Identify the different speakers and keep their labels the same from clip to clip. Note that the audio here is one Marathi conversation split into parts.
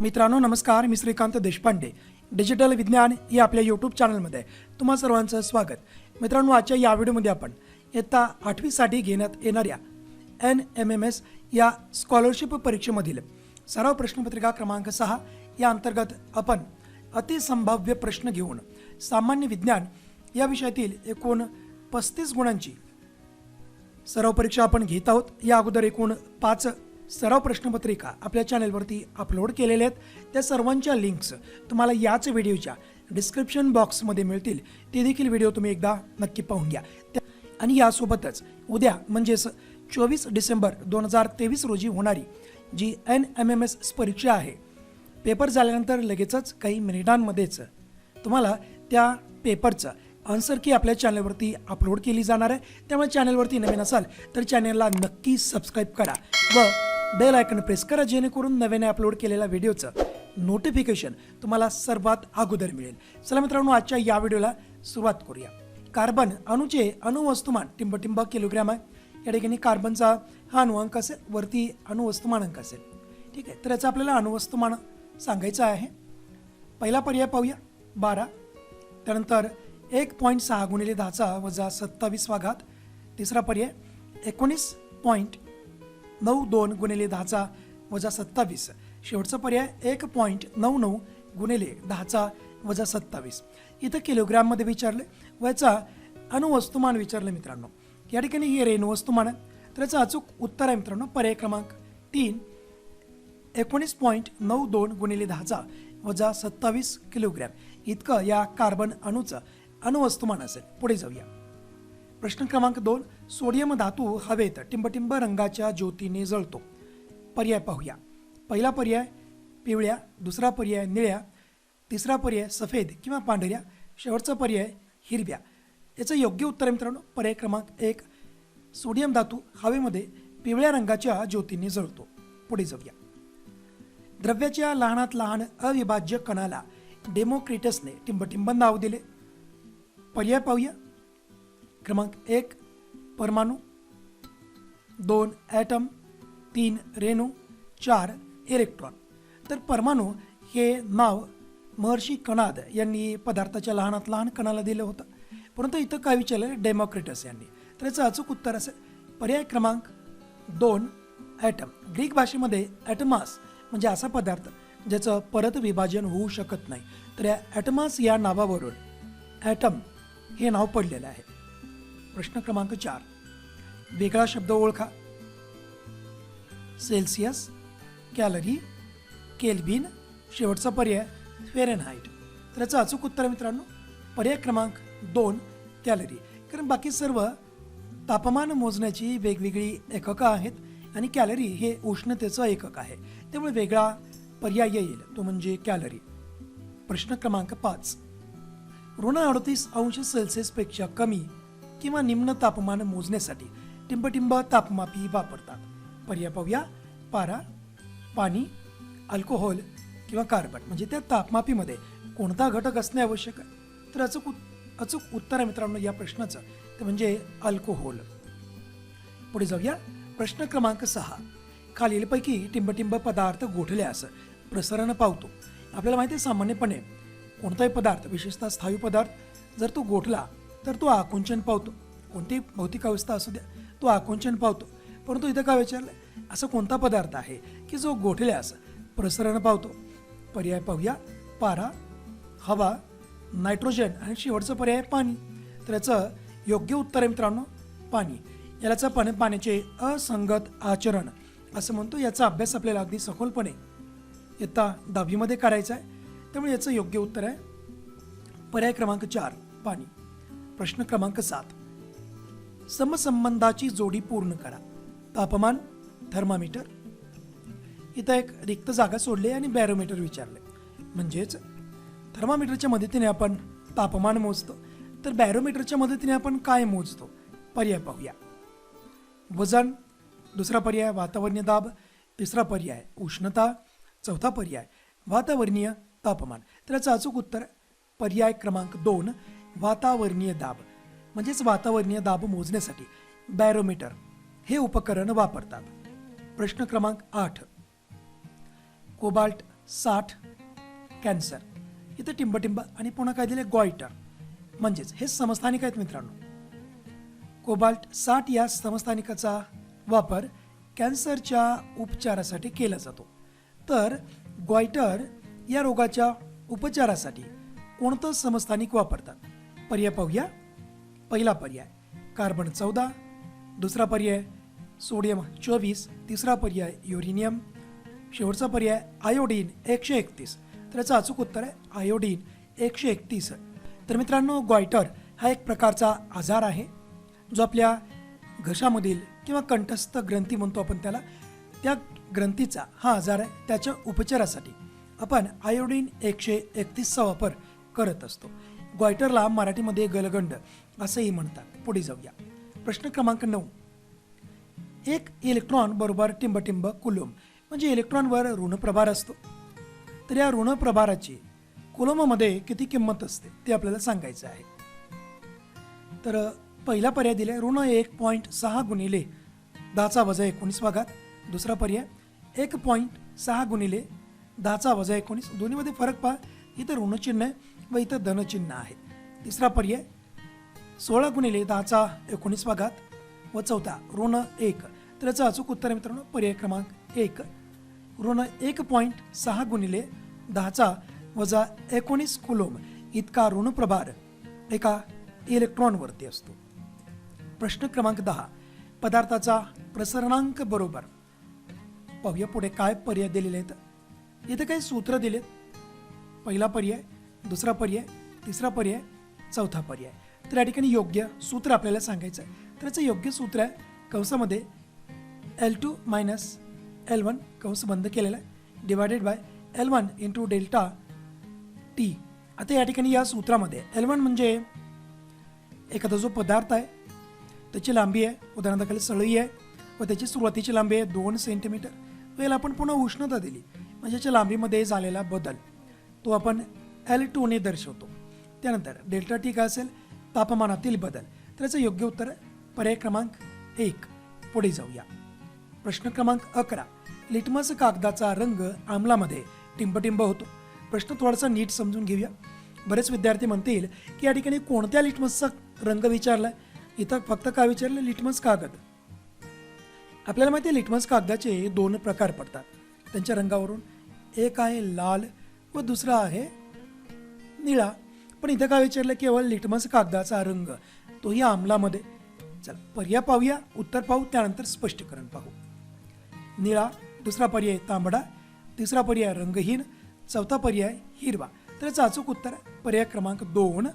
Speaker 1: मित्रांनो नमस्कार. मी श्रीकांत देशपांडे. डिजिटल विज्ञान या आपल्या यूट्यूब चॅनलमध्ये तुम्हा सर्वांचं स्वागत. मित्रांनो आजच्या या व्हिडिओमध्ये आपण इयत्ता आठवीसाठी घेण्यात येणाऱ्या एन एम एम एस या स्कॉलरशिप परीक्षेमधील सराव प्रश्नपत्रिका क्रमांक सहा या अंतर्गत आपण अतिसंभाव्य प्रश्न घेऊन सामान्य विज्ञान या विषयातील एकूण पस्तीस गुणांची सराव परीक्षा आपण घेत आहोत. या अगोदर एकूण पाच सराव प्रश्नपत्रिका आपल्या चॅनलवरती अपलोड केलेल्या आहेत. त्या सर्वांच्या लिंक्स तुम्हाला याच व्हिडिओच्या डिस्क्रिप्शन बॉक्समध्ये मिळतील. ते देखील व्हिडिओ तुम्ही एकदा नक्की पाहून घ्या. आणि यासोबतच उद्या म्हणजेच चोवीस डिसेंबर दोन हजार तेवीस रोजी होणारी जी एन एम एम एस परीक्षा आहे पेपर झाल्यानंतर लगेचच काही मिनिटांमध्येच तुम्हाला त्या पेपरचं आन्सर की आपल्या चॅनलवरती अपलोड केली जाणार आहे. त्यामुळे चॅनलवरती नवीन असाल तर चॅनलला नक्की सबस्क्राईब करा व बेल आयकन प्रेस करा जेणेकरून नव्याने अपलोड केलेल्या व्हिडिओचं नोटिफिकेशन तुम्हाला सर्वात अगोदर मिळेल. चला मित्रांनो आजच्या या व्हिडिओला सुरुवात करूया. कार्बन अणूचे अणुवस्तुमान टिंबटिंब किलोग्रॅम आहे. या ठिकाणी कार्बनचा हा अणुअंक असेल वरती अणुवस्तुमान अंक असेल. ठीक आहे तर याचं आपल्याला अणुवस्तुमान सांगायचं आहे. पहिला पर्याय पाहूया बारा. त्यानंतर एक पॉईंट सहा गुणिले दहाचा वजा सत्तावीसवा घात तिसरा पर्याय एकोणीस पॉईंट नऊ दोन गुणिले दहाचा वजा सत्तावीस. शेवटचा पर्याय एक पॉईंट नऊ नऊ गुणिले दहाचा वजा सत्तावीस. इथं किलोग्रॅममध्ये विचारले. व याचा अणुवस्तुमान विचारलं मित्रांनो. या ठिकाणी हे रेणुवस्तुमान आहे. तर याचं अचूक उत्तर आहे मित्रांनो. पर्याय क्रमांक तीन. एकोणीस पॉईंट नऊ दोन गुणिले दहाचा वजा सत्तावीस किलोग्रॅम इतकं या कार्बन अणूचं अणुवस्तुमान असेल. पुढे जाऊया. प्रश्न क्रमांक दोन सोडियम धातू हवेत टिंबटिंब रंगाच्या ज्योतीने जळतो. पर्याय पाहूया. पहिला पर्याय पिवळ्या दुसरा पर्याय निळ्या तिसरा पर्याय सफेद किंवा पांढऱ्या शेवटचा पर्याय हिरव्या. याचं योग्य उत्तर आहे मित्रांनो पर्याय क्रमांक एक सोडियम धातू हवेमध्ये पिवळ्या रंगाच्या ज्योतीने जळतो. पुढे जाऊया. द्रव्याच्या लहानात लहान अविभाज्य कणाला डेमोक्रिटसने टिंबटिंब नाव दिले. पर्याय पाहूया. क्रमांक एक परमाणू. दोन ॲटम. तीन रेणू. चार इलेक्ट्रॉन. तर परमाणू हे नाव महर्षी कणाद यांनी पदार्थाच्या लहानात लहान कणाला दिलं होतं. परंतु इथं काय विचारलं? डेमोक्रेटस यांनी. तर याचं अचूक उत्तर असेल पर्याय क्रमांक दोन ॲटम. ग्रीक भाषेमध्ये ॲटमास म्हणजे असा पदार्थ ज्याचं परत विभाजन होऊ शकत नाही. तर या ॲटमास या नावावरून ॲटम हे नाव पडलेलं आहे. प्रश्न क्रमांक चार. वेगळा शब्द ओळखा. सेल्सियस कॅलरी केल्बिन शेवटचा पर्याय फेरनहाईट तर याचं अचूक उत्तर मित्रांनो. पर्याय क्रमांक दोन कॅलरी कारण बाकी सर्व तापमान मोजण्याची वेगवेगळी एककं आहेत आणि कॅलरी हे उष्णतेचं एकक आहे. त्यामुळे वेगळा पर्याय येईल. तो म्हणजे कॅलरी प्रश्न क्रमांक पाच. ऋण अडतीस अंश सेल्सिअसपेक्षा कमी किंवा निम्न तापमान मोजण्यासाठी टिंबटिंब तापमापी वापरतात. पर्याय पाहूया. पारा पाणी अल्कोहोल किंवा कार्बन. म्हणजे त्या तापमापीमध्ये कोणता घटक असणे आवश्यक आहे? तर अचूक उत- अचूक उत्तर आहे मित्रांनो या प्रश्नाचं. ते म्हणजे अल्कोहोल. पुढे जाऊया. प्रश्न क्रमांक सहा. खालीलपैकी टिंबटिंब पदार्थ गोठल्यास प्रसरण पावतो. आपल्याला माहिती आहे सामान्यपणे कोणताही पदार्थ विशेषतः स्थायू पदार्थ जर तो गोठला तर तो आकुंचन पावतो. कोणती भौतिक अवस्था असू द्या तो आकुंचन पावतो. परंतु इथं काय विचारलं? असा कोणता पदार्थ आहे की जो गोठल्यास प्रसरण पावतो? पर्याय पाहूया. पारा हवा नायट्रोजन आणि शेवटचं पर्याय पाणी. तर याचं योग्य उत्तर आहे मित्रांनो पाणी. यालाच आपण पाण्याचे असंगत आचरण. असं म्हणतो याचा अभ्यास आपल्याला अगदी सखोलपणे इयत्ता दहावीमध्ये करायचा आहे. त्यामुळे याचं योग्य उत्तर आहे. पर्याय क्रमांक चार पाणी. प्रश्न क्रमांक सात. समसंबंधाची जोडी पूर्ण करा. तापमान थर्मामीटर. इथं एक रिक्त जागा सोडली आणि बॅरोमीटर विचारले. म्हणजेच थर्मामीटरच्या मदतीने आपण तापमान मोजतो. तर बॅरोमीटरच्या मदतीने आपण काय मोजतो? पर्याय पाहूया. वजन दुसरा पर्याय वातावरणीय दाब. तिसरा पर्याय उष्णता. चौथा पर्याय वातावरणीय तापमान. तर याचं अचूक उत्तर पर्याय क्रमांक दोन. वातावरणीय दाब. म्हणजेच वातावरणीय दाब मोजण्यासाठी बॅरोमीटर हे उपकरण वापरतात. प्रश्न क्रमांक आठ. कोबाल्ट साठ कॅन्सर. इथं टिंबटिंब आणि पुन्हा काय दिले गॉयटर. म्हणजेच हे समस्थानिक आहेत मित्रांनो. कोबाल्ट साठ या समस्थानिकाचा वापर कॅन्सरच्या उपचारासाठी केला जातो. तर ग्वायटर या रोगाच्या उपचारासाठी कोणतं समस्थानिक वापरतात? पर्याय पाहूया. पहिला पर्याय कार्बन चौदा. दुसरा पर्याय सोडियम चोवीस. तिसरा पर्याय युरेनियम. शेवटचा पर्याय आयोडीन एकशे एकतीस. तर याचं अचूक उत्तर आहे आयोडीन एकशे एकतीस. तर मित्रांनो ग्वायटर हा एक प्रकारचा आजार आहे जो आपल्या घशामधील किंवा कंठस्थ ग्रंथी म्हणतो आपण त्याला. त्या ग्रंथीचा हा आजार आहे त्याच्या उपचारासाठी आपण आयोडीन एकशे एकतीसचा वापर करत असतो. ग्वायटरला मराठीमध्ये गलगंड असंही म्हणतात. पुढे जाऊया. प्रश्न क्रमांक नऊ. एक इलेक्ट्रॉन बरोबर टिंबटिंब कुलोम म्हणजे इलेक्ट्रॉनवर ऋणप्रभार असतो. तर या ऋणप्रभाराची कुलोममध्ये किती किंमत असते ते आपल्याला सांगायचं आहे. तर पहिला पर्याय दिला ऋण एक पॉईंट सहा गुणिले दहाचा वजा एकोणीस भागात. दुसरा पर्याय एक पॉईंट सहा गुणिले दहाचा वजा एकोणीस. दोन्हीमध्ये फरक पहा. इथं ऋणचिन्ह आहे व इथं धनचिन्ह आहे. तिसरा पर्याय सोळा गुणिले दहाचा एकोणीस भागात व चौथा ऋण एक. तर याचं अचूक उत्तर आहे मित्रांनो पर्याय क्रमांक एक. ऋण एक पॉईंट सहा गुणिले दहाचा वजा एकोणीस कुलोम इतका ऋणप्रभार एका इलेक्ट्रॉनवरती असतो. प्रश्न क्रमांक दहा पदार्थाचा प्रसरणांक बरोबर. पाहूया पुढे काय पर्याय दिलेले आहेत. इथे काही सूत्र दिलेत. पहिला पर्याय दुसरा पर्याय तिसरा पर्याय चौथा पर्याय. तर या ठिकाणी योग्य सूत्र आपल्याला सांगायचं आहे. तर याचं योग्य सूत्र आहे कंसामध्ये L two minus L one कंस बंद केलेला आहे divided by L one into delta T आता या ठिकाणी या सूत्रामध्ये एल वन म्हणजे एखादा जो पदार्थ आहे त्याची लांबी आहे उदाहरणार्थ सळई आहे व त्याची सुरुवातीची लांबी आहे दोन सेंटीमीटर व याला आपण पुन्हा उष्णता दिली. म्हणजे याच्या लांबीमध्ये झालेला बदल. तो आपण एल टूने दर्शवतो. त्यानंतर डेल्टा टी काय असेल तापमानातील बदल. तर याचं योग्य उत्तर पर्याय क्रमांक एक. पुढे जाऊया. प्रश्न क्रमांक अकरा. लिटमस कागदाचा रंग आमलामध्ये टिंबटिंब होतो. प्रश्न थोडासा नीट समजून घेऊया. बरेच विद्यार्थी म्हणतील की या ठिकाणी कोणत्या लिटमसचा रंग विचारला इथं फक्त काय विचारलं? लिटमस कागद. आपल्याला माहिती आहे लिटमस कागदाचे दोन प्रकार पडतात. त्यांच्या रंगावरून एक आहे लाल व दुसरा आहे निळा पण इथं काय विचारलं? केवळ लिटमस कागदाचा रंग. तोही आमलामध्ये. चल पर्याय पाहूया. उत्तर पाहू त्यानंतर स्पष्टीकरण पाहू. निळा दुसरा पर्याय तांबडा तिसरा पर्याय रंगहीन चौथा पर्याय हिरवा. तर याचं अचूक उत्तर पर्याय क्रमांक दोन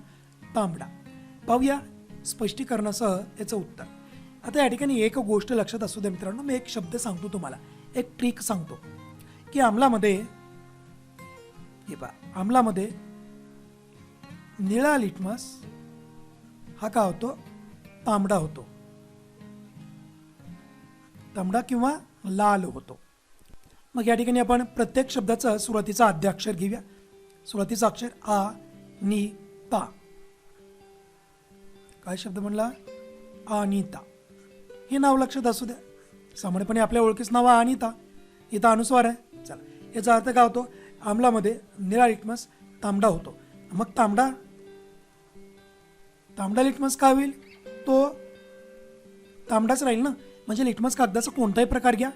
Speaker 1: तांबडा. पाहूया स्पष्टीकरणासह याचं उत्तर. आता या ठिकाणी एक गोष्ट लक्षात असू दे मित्रांनो. मी एक शब्द सांगतो तुम्हाला. एक ट्रिक सांगतो. की आमलामध्ये हे पहा आमलामध्ये निळा लिटमस हा का होतो? तांबडा होतो. तांबडा किंवा लाल होतो. मग या ठिकाणी आपण प्रत्येक शब्दाचा सुरुवातीचा आद्याक्षर घेऊया. सुरुवातीचा अक्षर आ नि ता. काय शब्द म्हणला? अनिता हे नाव लक्षात असू द्या. सामान्यपणे आपल्या ओळखीच नाव अनिता इथं अनुस्वार आहे. चला. याचा अर्थ काय होतो? आमलामध्ये निळा लिटमस तांबडा होतो. मग तांबडा तांबडा लिटमस का होईल? तो तांबडाच राहील ना? म्हणजे लिटमस कागदाचा कोणताही प्रकार घ्या.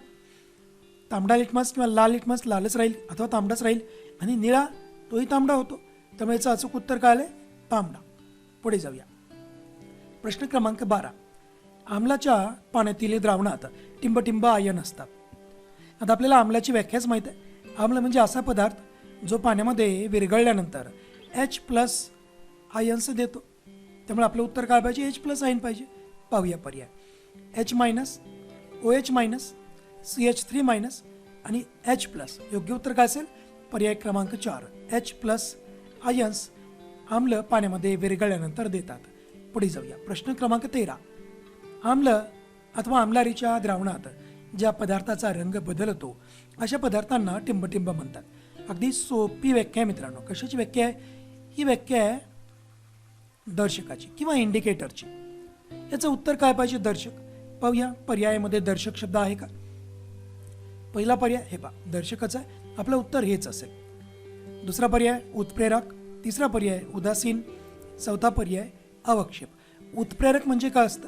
Speaker 1: तांबडा लिटमस किंवा लाल लिटमस लालच राहील अथवा तांबडाच राहील आणि निळा तोही तांबडा होतो. त्यामुळे याचं अचूक उत्तर काय आलंय? तांबडा. पुढे जाऊया. प्रश्न क्रमांक बारा. आमलाच्या पाण्यातील द्रावणात टिंबटिंब आयन असतात. आता आपल्याला आम्लाची व्याख्याच माहीत आहे. आम्ल म्हणजे असा पदार्थ जो पाण्यामध्ये विरघळल्यानंतर एच प्लस आयन्स देतो. त्यामुळे आपलं उत्तर काय पाहिजे? एच प्लस आयन पाहिजे. पाहूया पर्याय. H minus O H minus C H three minus आणि एच प्लस योग्य उत्तर काय असेल? पर्याय क्रमांक चार. एच प्लस आयन्स आम्ल पाण्यामध्ये विरघळल्यानंतर देतात. पुढे जाऊया. प्रश्न क्रमांक तेरा. आम्ल अथवा आम्लारीच्या द्रावणात ज्या पदार्थाचा रंग बदलतो अशा पदार्थांना टिंबटिंब म्हणतात. अगदी सोपी व्याख्या आहे मित्रांनो. कशाची व्याख्या आहे? ही व्याख्या आहे दर्शकाची किंवा इंडिकेटरची. याचं उत्तर काय पाहिजे दर्शक? पाहूया पर्यायामध्ये दर्शक शब्द आहे का? पहिला पर्याय हे पा दर्शकाचा आहे. आपलं उत्तर हेच असेल. दुसरा पर्याय उत्प्रेरक. तिसरा पर्याय उदासीन. चौथा पर्याय अवक्षेप. उत्प्रेरक म्हणजे काय असतं?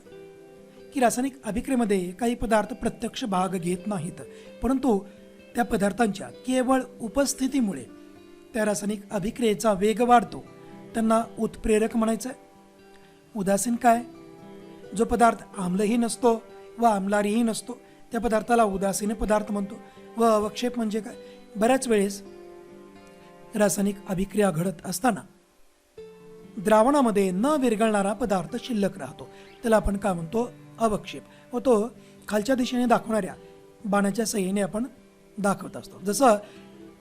Speaker 1: की रासायनिक अभिक्रियेमध्ये काही पदार्थ प्रत्यक्ष भाग घेत नाहीत परंतु त्या पदार्थांच्या केवळ उपस्थितीमुळे त्या रासायनिक अभिक्रियेचा वेग वाढतो. त्यांना उत्प्रेरक म्हणायचं आहे उदासीन काय? जो पदार्थ आम्लही नसतो व आम्लारीही नसतो त्या पदार्थाला उदासीन पदार्थ म्हणतो. व अवक्षेप म्हणजे काय? बऱ्याच वेळेस रासायनिक अभिक्रिया घडत असताना द्रावणामध्ये न विरघळणारा पदार्थ शिल्लक राहतो. त्याला आपण काय म्हणतो? अवक्षेप. व तो खालच्या दिशेने दाखवणाऱ्या बाणाच्या सहाय्याने आपण दाखवत असतो. जसं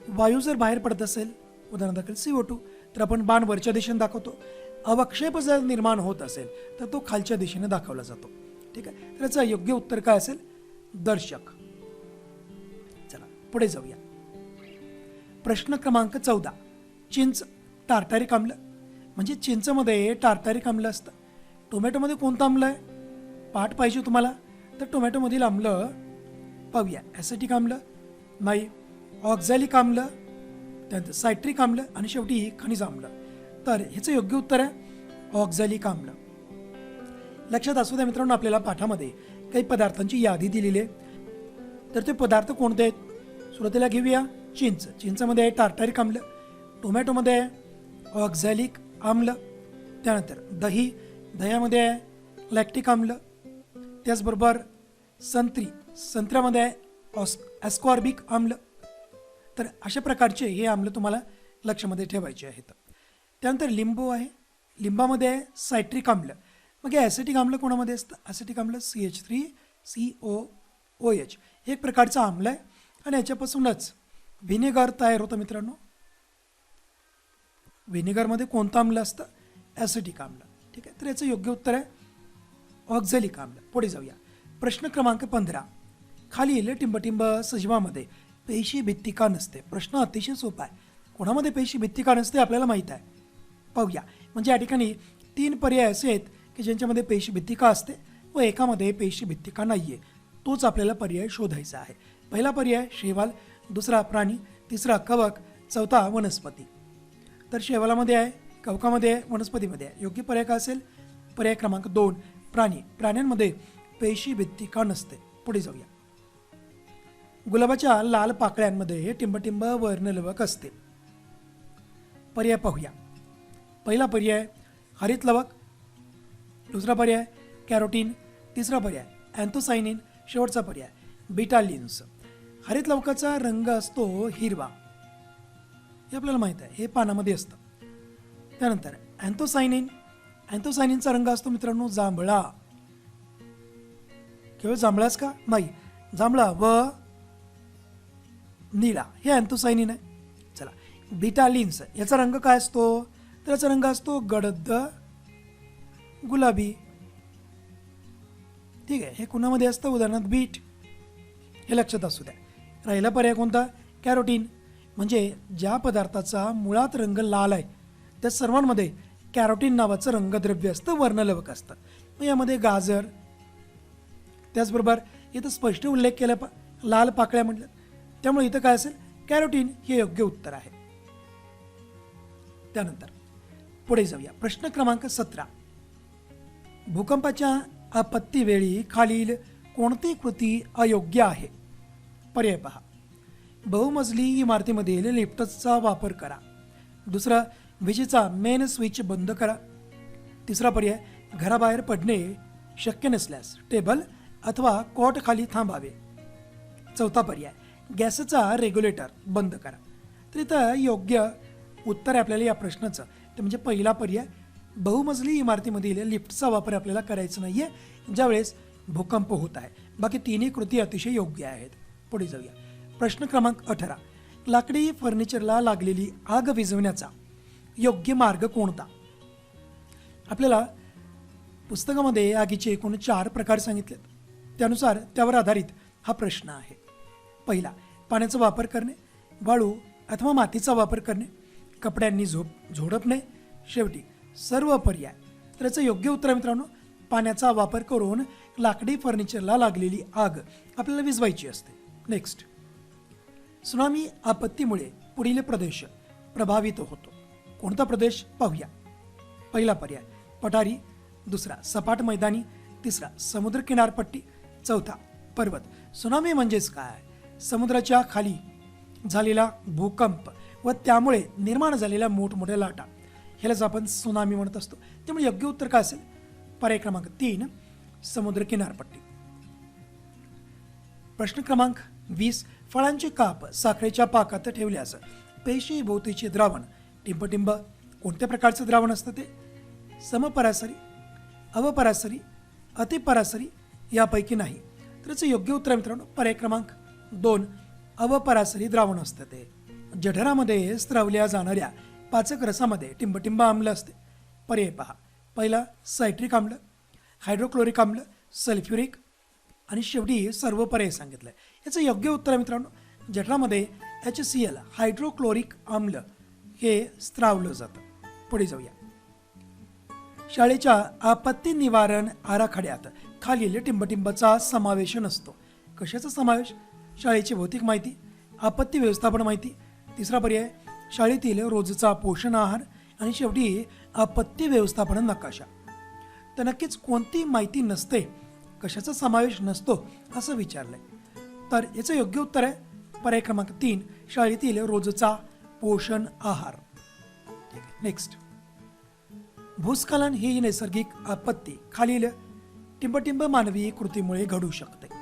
Speaker 1: वायू जर बाहेर पडत असेल उदाहरणादाखल सी ओ टू तर आपण बाण वरच्या दिशेने दाखवतो. अवक्षेप जर निर्माण होत असेल तर तो खालच्या दिशेने दाखवला जातो. ठीक आहे? तर याचं योग्य उत्तर काय असेल? दर्शक. चला पुढे जाऊया. प्रश्न क्रमांक चौदा. चिंच टार्टारिक आम्ल म्हणजे चिंचमध्ये टार्टारिक आम्ल असतं. टोमॅटोमध्ये कोणतं आम्ल आहे? पाठ पाहिजे तुम्हाला. तर टोमॅटोमधील आम्ल पाहूया. ॲसिटिक आम्ल नाही. ऑक्झॅलिक आम्ल त्यानंतर सायट्रिक आम्ल आणि शेवटी खनिज आम्ल. तर ह्याचं योग्य उत्तर आहे ऑक्झॅलिक आम्ल. लक्षात असू द्या मित्रांनो आपल्याला पाठामध्ये काही पदार्थांची यादी दिलेली आहे. तर ते पदार्थ कोणते आहेत? सुरुवातीला घेऊया चिंच. चिंचमध्ये आहे टार्टारिक आम्ल टोमॅटोमध्ये आहे ऑक्झॅलिक आम्ल त्यानंतर दही दह्यामध्ये आहे लॅक्टिक आम्ल त्याचबरोबर संत्री. संत्र्यामध्ये आहे ऑस ॲस्कॉर्बिक आम्ल तर अशा प्रकारचे हे आम्ल तुम्हाला लक्षामध्ये ठेवायचे आहेत. त्यानंतर लिंबू आहे. लिंबामध्ये आहे सायट्रिक आम्ल. मग हे ॲसिटिक आम्ल कोणामध्ये असतं? ॲसिटिक आम्ल C H three C O O H हे एक प्रकारचं आम्ल आहे. आणि याच्यापासूनच व्हिनेगर तयार होतं मित्रांनो. व्हिनेगरमध्ये कोणतं आम्ल असतं? ॲसिटिक आम्ल. ठीक आहे? तर याचं योग्य उत्तर आहे ऑक्झलिक आम्ल. पुढे जाऊया. प्रश्न क्रमांक पंधरा. खालील टिंबटिंब सजीवामध्ये. पेशी भित्तिका नसते. प्रश्न अतिशय सोपा आहे. कोणामध्ये पेशी भित्तिका नसते आपल्याला माहीत आहे. पाहूया. म्हणजे या ठिकाणी तीन पर्याय असे आहेत की ज्यांच्यामध्ये पेशी भित्तिका असते व एकामध्ये पेशी भित्तिका नाही आहे तोच आपल्याला पर्याय शोधायचा आहे. पहिला पर्याय शेवाल दुसरा प्राणी तिसरा कवक चौथा वनस्पती. तर शेवालामध्ये आहे कवकामध्ये आहे वनस्पतीमध्ये आहे. योग्य पर्याय काय असेल? पर्याय क्रमांक दोन प्राणी. प्राण्यांमध्ये पेशी भित्तिका नसते. पुढे जाऊया. गुलाबाच्या लाल पाकळ्यांमध्ये टिंबटिंब वर्णलवक असते. पर्याय पाहूया. पहिला पर्याय हरित लवक. दुसरा पर्याय कॅरोटीन. तिसरा पर्याय अँथोसायनिन. शेवटचा पर्याय बिटालिन्स हरित लवकाचा रंग असतो हिरवा. हे आपल्याला माहीत आहे हे पानामध्ये असतं. त्यानंतर अँथोसायनिन. अँथोसायनिनचा रंग असतो मित्रांनो जांभळा. केवळ जांभळाच का? नाही जांभळा व निळा हे अँथोसायनिन आहे चला बिटालिन्स याचा रंग काय असतो? तर याचा रंग असतो गडद गुलाबी. ठीक आहे हे कुणामध्ये असतं? उदाहरणार्थ बीट. हे लक्षात असू द्या. राहिला पर्याय कोणता? कॅरोटीन. म्हणजे ज्या पदार्थाचा मुळात रंग लाल आहे त्या सर्वांमध्ये कॅरोटीन नावाचं रंगद्रव्य असतं वर्णलवक असतं. मग यामध्ये गाजर. त्याचबरोबर इथं स्पष्ट उल्लेख केला पा लाल पाकळ्या म्हटलं. त्यामुळे इथं काय असेल? कॅरोटीन हे योग्य उत्तर आहे. त्यानंतर पुढे जाऊया. प्रश्न क्रमांक सतरा. भूकंपाच्या आपत्तीवेळी खालील कोणती कृती अयोग्य आहे? पर्याय पहा. बहुमजली इमारतीमधील लिफ्टचा वापर करा. दुसरा विजेचा मेन स्विच बंद करा. तिसरा पर्याय घराबाहेर पडणे शक्य नसल्यास टेबल अथवा कॉट खाली थांबावे. चौथा पर्याय गॅसचा रेग्युलेटर बंद करा. तर इथं योग्य उत्तर आहे आपल्याला या प्रश्नाचं. ते म्हणजे पहिला पर्याय बहुमजली इमारतीमधील लिफ्टचा वापर आपल्याला करायचा नाही आहे ज्यावेळेस भूकंप होत आहे. बाकी तिन्ही कृती अतिशय योग्य आहेत. पुढे जाऊया. प्रश्न क्रमांक अठरा. लाकडी फर्निचरला लागलेली आग विझवण्याचा योग्य मार्ग कोणता? आपल्याला पुस्तकामध्ये आगीचे एकूण चार प्रकार सांगितलेत. त्यानुसार त्यावर आधारित हा प्रश्न आहे. पहिला. पाण्याचा वापर करणे वाळू अथवा मातीचा वापर करणे कपड्यांनी झोप झोडपणे. शेवटी सर्व पर्याय. तर याचं योग्य उत्तर आहे मित्रांनो पाण्याचा वापर करून लाकडी फर्निचरला लागलेली आग आपल्याला विजवायची असते. नेक्स्ट सुनामी आपत्तीमुळे पुढील प्रदेश प्रभावित होतो. कोणता प्रदेश? पाहूया. पहिला पर्याय पठारी. दुसरा सपाट मैदानी. तिसरा समुद्र किनारपट्टी चौथा पर्वत. सुनामी म्हणजेच काय? समुद्राच्या खाली झालेला भूकंप व त्यामुळे निर्माण झालेल्या मोठमोठ्या लाटा. ह्यालाच आपण सुनामी म्हणत असतो. त्यामुळे योग्य उत्तर काय असेल? पर्याय क्रमांक तीन समुद्र किनारपट्टी. प्रश्न क्रमांक वीस फळांचे काप साखरेच्या पाकात ठेवल्यास पेशी भोवतीचे द्रावण टिंबटिंब कोणत्या प्रकारचं द्रावण असतं ते? समपरासरी अवपरासरी अतिपरासरी यापैकी नाही. तर याचं योग्य उत्तर मित्रांनो पर्याय क्रमांक दोन अवपरासरी द्रावण असतं ते. जठरामध्ये स्त्रवल्या जाणाऱ्या पाचक रसामध्ये टिंबटिंब आम्ल असते. पर्याय पहा. पहिला सायट्रिक आम्ल हायड्रोक्लोरिक आम्ल सल्फ्युरिक. आणि शेवटी सर्व पर्याय सांगितलं. आहे याचं योग्य उत्तर आहे मित्रांनो जठरामध्ये एच सी एल हायड्रोक्लोरिक आम्ल हे स्त्रावलं जातं. पुढे जाऊया. शाळेच्या आपत्ती निवारण आराखड्यात खालील टिंबटिंबचा समावेश नसतो. कशाचा समावेश? शाळेची भौतिक माहिती आपत्ती व्यवस्थापन माहिती. तिसरा पर्याय शाळेतील रोजचा पोषण आहार आणि शेवटी आपत्ती व्यवस्थापन नकाशा. तर नक्कीच कोणती माहिती नसते कशाचा समावेश नसतो असं विचारलंय. तर याचं योग्य उत्तर आहे पर्याय क्रमांक तीन शाळेतील रोजचा पोषण आहार. ठीक आहे नेक्स्ट भूस्खलन ही नैसर्गिक आपत्ती. खालील टिंबटिंब मानवी कृतीमुळे घडू शकते.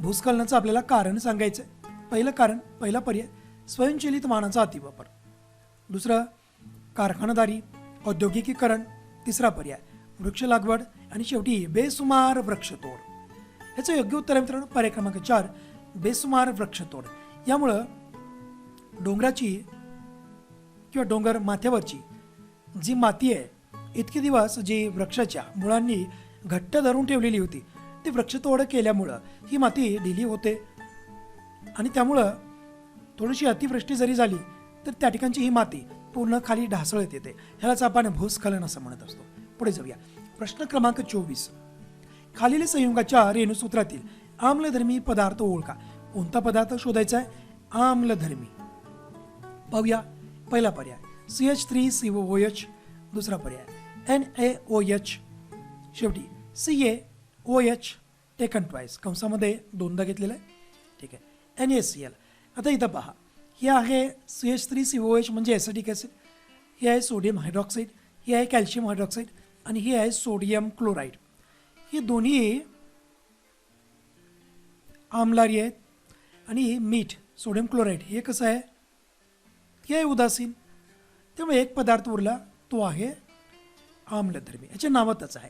Speaker 1: भूस्खलनाचं आपल्याला कारण सांगायचं आहे पहिलं कारण पहिला पर्याय स्वयंचलित वाहनाचा अतिवापर. दुसरं कारखानदारी औद्योगिकीकरण. तिसरा पर्याय वृक्ष लागवड. आणि शेवटी बेसुमार वृक्षतोड. ह्याचं योग्य उत्तर आहे मित्रांनो पर्याय क्रमांक चार बेसुमार वृक्षतोड. यामुळं डोंगराची किंवा डोंगर माथ्यावरची जी माती आहे इतके दिवस जी वृक्षाच्या मुळांनी घट्ट धरून ठेवलेली होती ते वृक्षतोड केल्यामुळं ही माती ढिली होते. आणि त्यामुळं थोडीशी अतिवृष्टी जरी झाली तर त्या ठिकाणची ही माती पूर्ण खाली ढासळत येते. ह्यालाच आपण भूस्खलन असं म्हणत असतो. पुढे जाऊया. प्रश्न क्रमांक चोवीस. खालील संयुगाच्या रेणुसूत्रातील आम्लधर्मी पदार्थ ओळखा. कोणता पदार्थ शोधायचा आहे आम्लधर्मी. पाहूया. पहिला पर्याय. C H three C O H. दुसरा पर्याय. N A O H. शेवटी C A O H taken twice कंसामध्ये दोनदा घेतलेलं आहे. ठीक आहे. एन एस सी एल आता इथं पहा. हे आहे C H three C O H म्हणजे ॲसिडिक ॲसिड हे आहे सोडियम हायड्रॉक्साईड हे आहे कॅल्शियम हायड्रॉक्साईड आणि हे आहे सोडियम क्लोराईड हे दोन्ही आम्लारी आहेत. आणि मीठ सोडियम क्लोराईड हे कसं आहे? हे आहे उदासीन. त्यामुळे एक पदार्थ उरला. तो आहे आम्लधर्मी. याच्या नावातच आहे.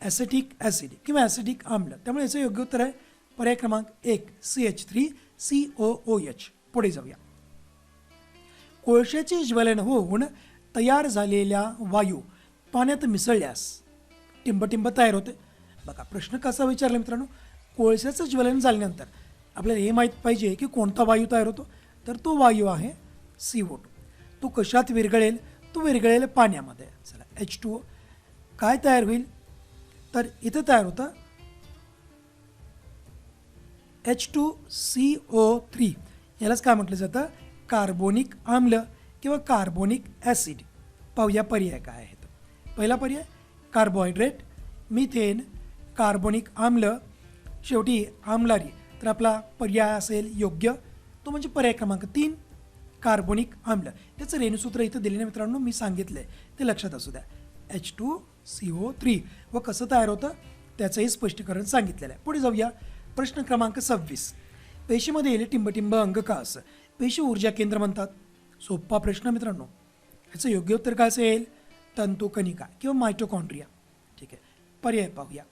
Speaker 1: ॲसिटिक ॲसिड किंवा ॲसिडिक आम्ल. त्यामुळे याचं योग्य उत्तर आहे पर्याय क्रमांक एक C H three C O O H पुढे जाऊया. कोळशाचे ज्वलन होऊन तयार झालेल्या वायू पाण्यात मिसळल्यास टिंबटिंब तयार होते. बघा प्रश्न कसा विचारला मित्रांनो? कोळशाचं ज्वलन झाल्यानंतर आपल्याला हे माहीत पाहिजे की कोणता वायू तयार होतो? तर तो वायू आहे सी ओ टू तो कशात विरघळेल? तो विरघळेल पाण्यामध्ये. चला एच टू ओ काय तयार होईल? तर इथं तयार होतं. H two C O three यालाच काय म्हटलं जातं? कार्बोनिक आम्ल किंवा कार्बोनिक ॲसिड. पाहूया पर्याय काय आहेत. पहिला पर्याय कार्बोहायड्रेट मिथेन कार्बोनिक आम्ल. शेवटी आम्लारी. तर आपला पर्याय असेल योग्य. तो म्हणजे पर्याय क्रमांक तीन कार्बोनिक आम्ल. त्याचं रेणूसूत्र इथं दिलेलं मित्रांनो मी सांगितलं आहे ते लक्षात असू द्या. H two C O three व कसं तयार होतं? त्याचंही स्पष्टीकरण सांगितलेलं आहे. पुढे जाऊया. प्रश्न क्रमांक सव्वीस. पेशीमध्ये येईल टिंबटिंब अंक का असं? पेशी ऊर्जा केंद्र म्हणतात. सोपा प्रश्न मित्रांनो. ह्याचं योग्य उत्तर काय असेल? तंतुकणिका किंवा मायटोकॉन्ड्रिया ठीक आहे. पर्याय पाहूया.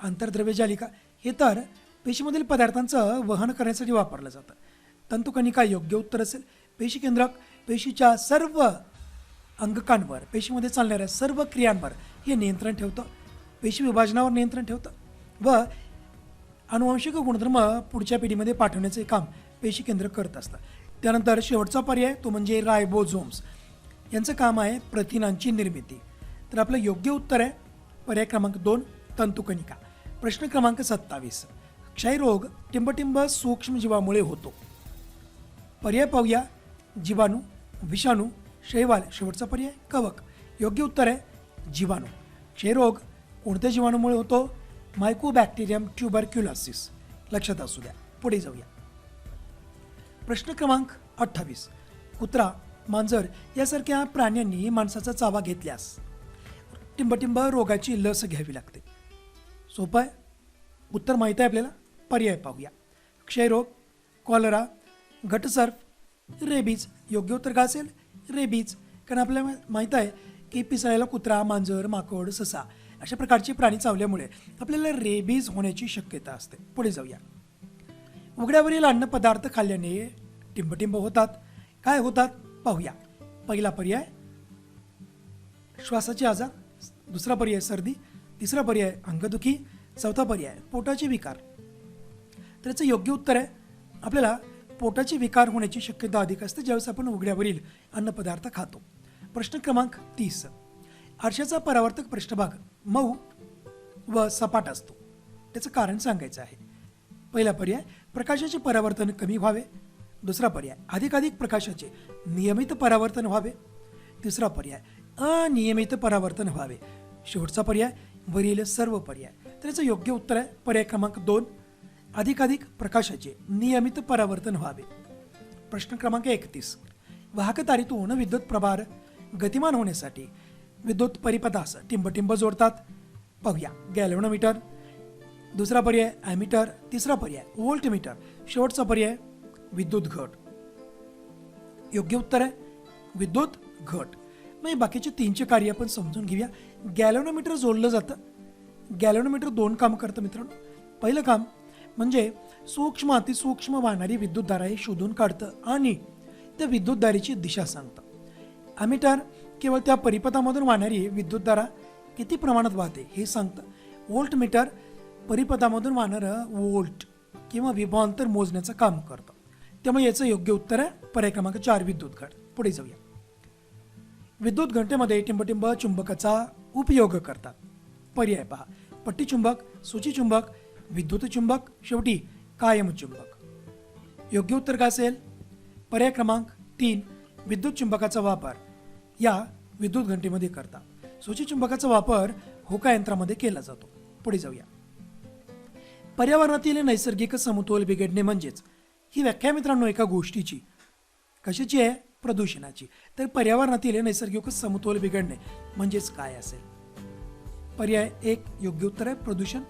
Speaker 1: आंतरद्रव्य जालिका. हे तर पेशीमधील पदार्थांचं वहन करण्यासाठी वापरलं जातं. तंतुकणिका योग्य उत्तर असेल. पेशी केंद्रक पेशीच्या सर्व अंगकांवर पेशीमध्ये चालणाऱ्या सर्व क्रियांवर हे नियंत्रण ठेवतं. पेशी विभाजनावर नियंत्रण ठेवतं. व अनुवांशिक गुणधर्म पुढच्या पिढीमध्ये पाठवण्याचे काम पेशी केंद्र करत असतं. त्यानंतर शेवटचा पर्याय तो म्हणजे रायबोझोम्स. यांचं काम आहे प्रथिनांची निर्मिती. तर आपलं योग्य उत्तर आहे पर्याय क्रमांक दोन तंतुकणिका. प्रश्न क्रमांक सत्तावीस. क्षयरोग टिंबटिंब सूक्ष्मजीवामुळे होतो. पर्याय पाहूया. जीवाणू विषाणू शैवाल शेवटचा पर्याय कवक. योग्य उत्तर आहे जीवाणू. क्षयरोग कोणत्या जीवाणूमुळे होतो? मायकोबॅक्टेरियम ट्युबरक्युलॉसिस लक्षात असू द्या. पुढे जाऊया. प्रश्न क्रमांक अठ्ठावीस. कुत्रा मांजर यासारख्या प्राण्यांनी माणसाचा चावा घेतल्यास टिंबटिंब रोगाची लस घ्यावी लागते. सोपं आहे? उत्तर माहीत आहे आपल्याला? पर्याय पाहूया. क्षयरोग कॉलरा गटसर्फ रेबीज योग्य उत्तर का असेल? रेबीज. कारण आपल्याला माहीत आहे की पिसाळ्याला कुत्रा मांजर माकड ससा अशा प्रकारचे प्राणी चावल्यामुळे आपल्याला रेबीज होण्याची शक्यता असते. पुढे जाऊया. उघड्यावरील अन्नपदार्थ खाल्ल्याने टिंबटिंब होतात. काय होतात? पाहूया. पहिला पर्याय श्वासाचे आजार दुसरा पर्याय सर्दी. तिसरा पर्याय अंगदुखी. चौथा पर्याय पोटाचे विकार. तर याचं योग्य उत्तर आहे. आपल्याला पोटाचे विकार होण्याची शक्यता अधिक असते ज्यावेळेस आपण उघड्यावरील अन्नपदार्थ खातो. प्रश्न क्रमांक तीस. आरशाचा परावर्तक पृष्ठभाग मऊ व सपाट असतो. त्याचं कारण सांगायचं आहे. पहिला पर्याय प्रकाशाचे परावर्तन कमी व्हावे. दुसरा पर्याय अधिकाधिक प्रकाशाचे नियमित परावर्तन व्हावे. तिसरा पर्याय अनियमित परावर्तन व्हावे. शेवटचा पर्याय वरील सर्व पर्याय. तर याचं योग्य उत्तर आहे पर्याय क्रमांक दोन. अधिकाधिक प्रकाशाचे नियमित परावर्तन व्हावे. प्रश्न क्रमांक एकतीस. वाहकतारीतून विद्युत प्रभार गतिमान होण्यासाठी विद्युत परिपथास टिंबटिंब जोडतात. पाहूया. गॅलोनोमीटर दुसरा पर्याय ॲमीटर तिसरा पर्याय व्होल्टमीटर. शेवटचा पर्याय विद्युत घट. योग्य उत्तर आहे विद्युत घट. मग बाकीचे तीनचे कार्य आपण समजून घेऊया. गॅलोनोमीटर जोडलं जातं. गॅलोनोमीटर दोन काम करतं मित्रांनो. पहिलं काम म्हणजे सूक्ष्म अतिसूक्ष्म वाहणारी विद्युतधारा हे शोधून काढतं आणि त्या विद्युतधारेची दिशा सांगतं. ॲमीटर केवळ त्या परिपथामधून वाहणारी विद्युतधारा किती प्रमाणात वाहते हे सांगतं. व्होल्टमीटर परिपथामधून वाहणारं वोल्ट किंवा विभवांतर मोजण्याचं काम करतं. त्यामुळे याचं योग्य उत्तर आहे पर्याय क्रमांक चार विद्युत घट. पुढे जाऊया. विद्युत घंटेमध्ये टिंबटिंब चुंबकाचा उपयोग करतात. पर्याय पहा. पट्टी चुंबक सूची चुंबक विद्युत चुंबक शेवटी कायम चुंबक. योग्य उत्तर काय असेल? पर्याय क्रमांक तीन विद्युत चुंबकाचा वापर. या विद्युत घंटेमध्ये करतात सूची चुंबकाचा वापर होका यंत्रामध्ये केला जातो. पुढे जाऊया. पर्यावरणातील नैसर्गिक समतोल बिघडणे म्हणजेच ही व्याख्या मित्रांनो एका गोष्टीची. कशाची आहे? प्रदूषणाची. तर पर्यावरणातील नैसर्गिक समतोल बिघडणे म्हणजेच काय असेल? पर्याय एक योग्य उत्तर आहे प्रदूषण.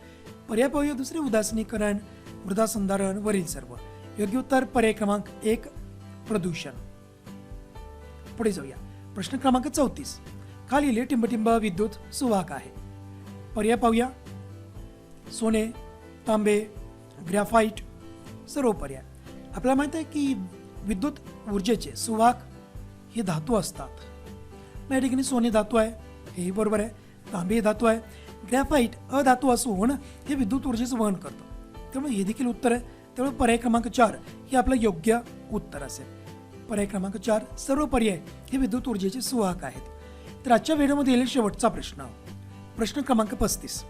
Speaker 1: पर्याय पाहूया दुसरे उदासीनीकरण मृदा संधारण वरील सर्व. योग्य उत्तर पर्याय क्रमांक एक प्रदूषण. पुढे जाऊया. प्रश्न क्रमांक चौतीस. खालीले टिंबटिंब विद्युत सुवाहक आहे. पर्याय पाहूया. सोने तांबे ग्रॅफाईट सर्व पर्याय. आपल्याला माहीत आहे की विद्युत ऊर्जेचे सुवाहक हे धातू असतात. या ठिकाणी सोने धातू आहे हेही बरोबर आहे. तांबे धातू आहे. ग्रॅफाईट अधातू असू होणं हे विद्युत ऊर्जेचं वहन करतं. त्यामुळे हे देखील उत्तर आहे. त्यामुळे पर्याय क्रमांक चार हे आपलं योग्य उत्तर असेल. पर्याय क्रमांक चार सर्व पर्याय हे विद्युत ऊर्जेचे सुवाहक आहेत. तर आजच्या व्हिडिओमध्ये येईल शेवटचा प्रश्न. प्रश्न क्रमांक पस्तीस.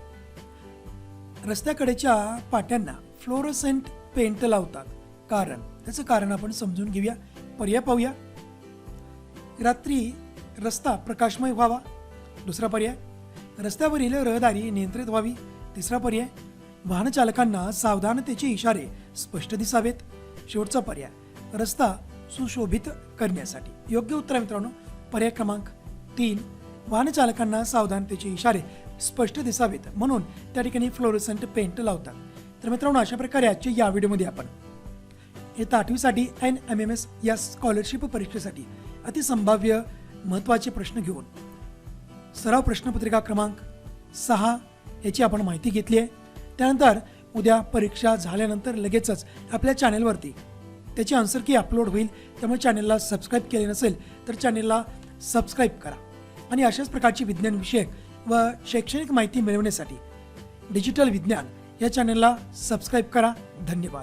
Speaker 1: रस्त्याकडेच्या पाट्यांना फ्लोरोसेंट पेंट लावतात. कारण? त्याचं कारण आपण समजून घेऊया. पर्याय पाहूया. रात्री रस्ता प्रकाशमय व्हावा. दुसरा पर्याय रस्त्यावरील रहदारी नियंत्रित व्हावी. तिसरा पर्याय वाहनचालकांना सावधानतेचे इशारे स्पष्ट दिसावेत. शेवटचा पर्याय रस्ता सुशोभित करण्यासाठी. योग्य उत्तर मित्रांनो पर्याय क्रमांक तीन वाहनचालकांना सावधानतेचे इशारे स्पष्ट दिसावेत. म्हणून त्या ठिकाणी फ्लोरोसंट पेंट लावतात. तर मित्रांनो अशा प्रकारे आजच्या या व्हिडिओमध्ये आपण येत्या आठवीसाठी एन एम एम एस या स्कॉलरशिप परीक्षेसाठी अतिसंभाव्य महत्त्वाचे प्रश्न घेऊन सराव प्रश्नपत्रिका क्रमांक सहा याची आपण माहिती घेतली आहे. त्यानंतर उद्या परीक्षा झाल्यानंतर लगेचच आपल्या चॅनेलवरती. त्याची आन्सर की अपलोड होईल. त्यामुळे चॅनेलला सबस्क्राईब केले नसेल तर चॅनेलला सबस्क्राईब करा. आणि अशाच प्रकारची विज्ञानविषयक व शैक्षणिक माहिती मिळवण्यासाठी डिजिटल विज्ञान या चॅनेलला सबस्क्राईब करा. धन्यवाद.